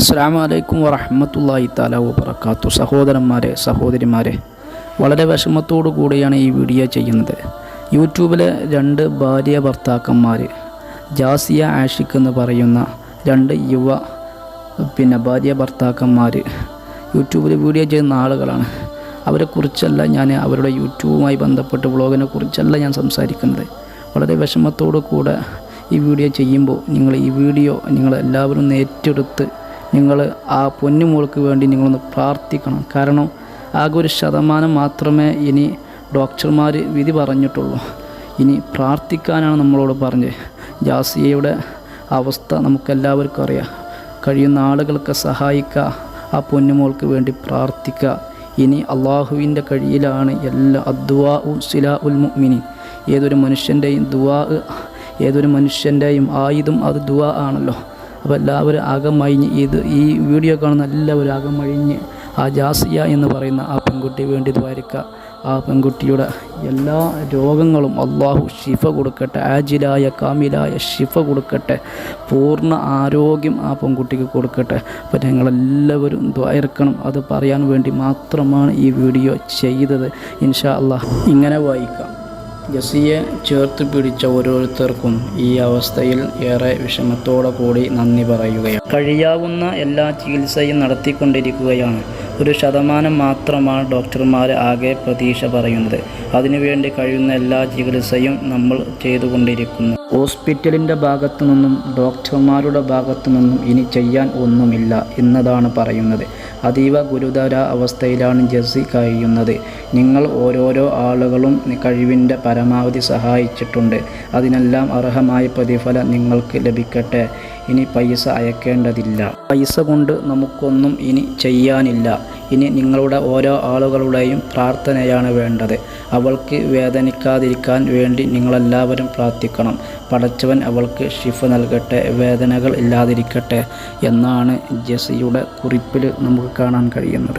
അസ്സാം വലൈക്കും വറഹമത്തല്ലാഹി താല വബർക്കാത്തു സഹോദരന്മാരെ സഹോദരിമാരെ വളരെ വിഷമത്തോടു കൂടിയാണ് ഈ വീഡിയോ ചെയ്യുന്നത്. യൂട്യൂബിലെ രണ്ട് ഭാര്യ ഭർത്താക്കന്മാർ ജാസിയ ആഷിഖ് എന്ന് പറയുന്ന രണ്ട് യുവ പിന്നെ ഭാര്യ ഭർത്താക്കന്മാർ യൂട്യൂബിൽ വീഡിയോ ചെയ്യുന്ന ആളുകളാണ്. അവരെക്കുറിച്ചല്ല ഞാൻ അവരുടെ യൂട്യൂബുമായി ബന്ധപ്പെട്ട് വ്ളോഗിനെ കുറിച്ചല്ല ഞാൻ സംസാരിക്കുന്നത്. വളരെ വിഷമത്തോടു കൂടെ ഈ വീഡിയോ ചെയ്യുമ്പോൾ നിങ്ങൾ ഈ വീഡിയോ നിങ്ങൾ എല്ലാവരും ഏറ്റെടുത്ത് നിങ്ങൾ ആ പൊന്നുമോൾക്ക് വേണ്ടി നിങ്ങളൊന്ന് പ്രാർത്ഥിക്കണം. കാരണം ആകെ ഒരു ശതമാനം മാത്രമേ ഇനി ഡോക്ടർമാർ വിധി പറഞ്ഞിട്ടുള്ളൂ. ഇനി പ്രാർത്ഥിക്കാനാണ് നമ്മളോട് പറഞ്ഞത്. ജാസിയയുടെ അവസ്ഥ നമുക്കെല്ലാവർക്കും അറിയാം. കഴിയുന്ന ആളുകൾക്ക് സഹായിക്കുക ആ പൊന്നുമോൾക്ക് വേണ്ടി പ്രാർത്ഥിക്കുക. ഇനി അള്ളാഹുവിന്റെ കഴിയിലാണ് എല്ലാ അദ്വാ ഉ സിലാ ഉൽ മുഅ്മിനി ഏതൊരു മനുഷ്യന്റെയും ദുവാ ഏതൊരു മനുഷ്യന്റെയും ആയുധം അത് ദുവാ ആണല്ലോ. അപ്പോൾ എല്ലാവരും അകമഴിഞ്ഞ് ഇത് ഈ വീഡിയോ കാണുന്ന എല്ലാവരും അകമഴിഞ്ഞ് ആ ജാസിയ എന്ന് പറയുന്ന ആ പെൺകുട്ടി വേണ്ടി ദ്വാരിക്കുക ആ പെൺകുട്ടിയുടെ എല്ലാ രോഗങ്ങളും അള്ളാഹു ഷിഫ കൊടുക്കട്ടെ ആജിലായ കാമിലായ ഷിഫ കൊടുക്കട്ടെ പൂർണ ആരോഗ്യം ആ പെൺകുട്ടിക്ക് കൊടുക്കട്ടെ. അപ്പോൾ ഞങ്ങളെല്ലാവരും ദ്വായർക്കണം അത് പറയാൻ വേണ്ടി മാത്രമാണ് ഈ വീഡിയോ ചെയ്തത്. ഇൻഷാ അള്ളാഹ്. ഇങ്ങനെ വായിക്കാം. ജസിയെ ചേർത്ത് പിടിച്ച ഓരോരുത്തർക്കും ഈ അവസ്ഥയിൽ ഏറെ വിഷമത്തോടെ കൂടി നന്ദി പറയുകയാണ്. കഴിയാവുന്ന എല്ലാ ചികിത്സയും നടത്തിക്കൊണ്ടിരിക്കുകയാണ്. ഒരു ശതമാനം മാത്രമാണ് ഡോക്ടർമാർ ആകെ പ്രതീക്ഷ പറയുന്നത്. അതിനുവേണ്ടി കഴിയുന്ന എല്ലാ ചികിത്സയും നമ്മൾ ചെയ്തുകൊണ്ടിരിക്കുന്നു. ഹോസ്പിറ്റലിന്റെ ഭാഗത്തു നിന്നും ഡോക്ടർമാരുടെ ഭാഗത്തു നിന്നും ഇനി ചെയ്യാൻ ഒന്നുമില്ല എന്നതാണ് പറയുന്നത്. അതീവ ഗുരുതര അവസ്ഥയിലാണ് ജെസ്സി കഴിയുന്നത്. നിങ്ങൾ ഓരോരോ ആളുകളും കഴിവിന്റെ പരമാവധി സഹായിച്ചിട്ടുണ്ട്. അതിനെല്ലാം അർഹമായ പ്രതിഫലം നിങ്ങൾക്ക് ലഭിക്കട്ടെ. ഇനി പൈസ അയക്കേണ്ടതില്ല. പൈസ കൊണ്ട് നമുക്കൊന്നും ഇനി ചെയ്യാനില്ല. ഇനി നിങ്ങളുടെ ഓരോ ആളുകളുടെയും പ്രാർത്ഥനയാണ് വേണ്ടത്. അവൾക്ക് വേദനിക്കാതിരിക്കാൻ വേണ്ടി നിങ്ങളെല്ലാവരും പ്രാർത്ഥിക്കണം. പടച്ചവൻ അവൾക്ക് ഷിഫ നൽകട്ടെ വേദനകൾ ഇല്ലാതിരിക്കട്ടെ എന്നാണ് ജെസിയുടെ കുറിപ്പിൽ നമുക്ക് കാണാൻ കഴിയുന്നത്.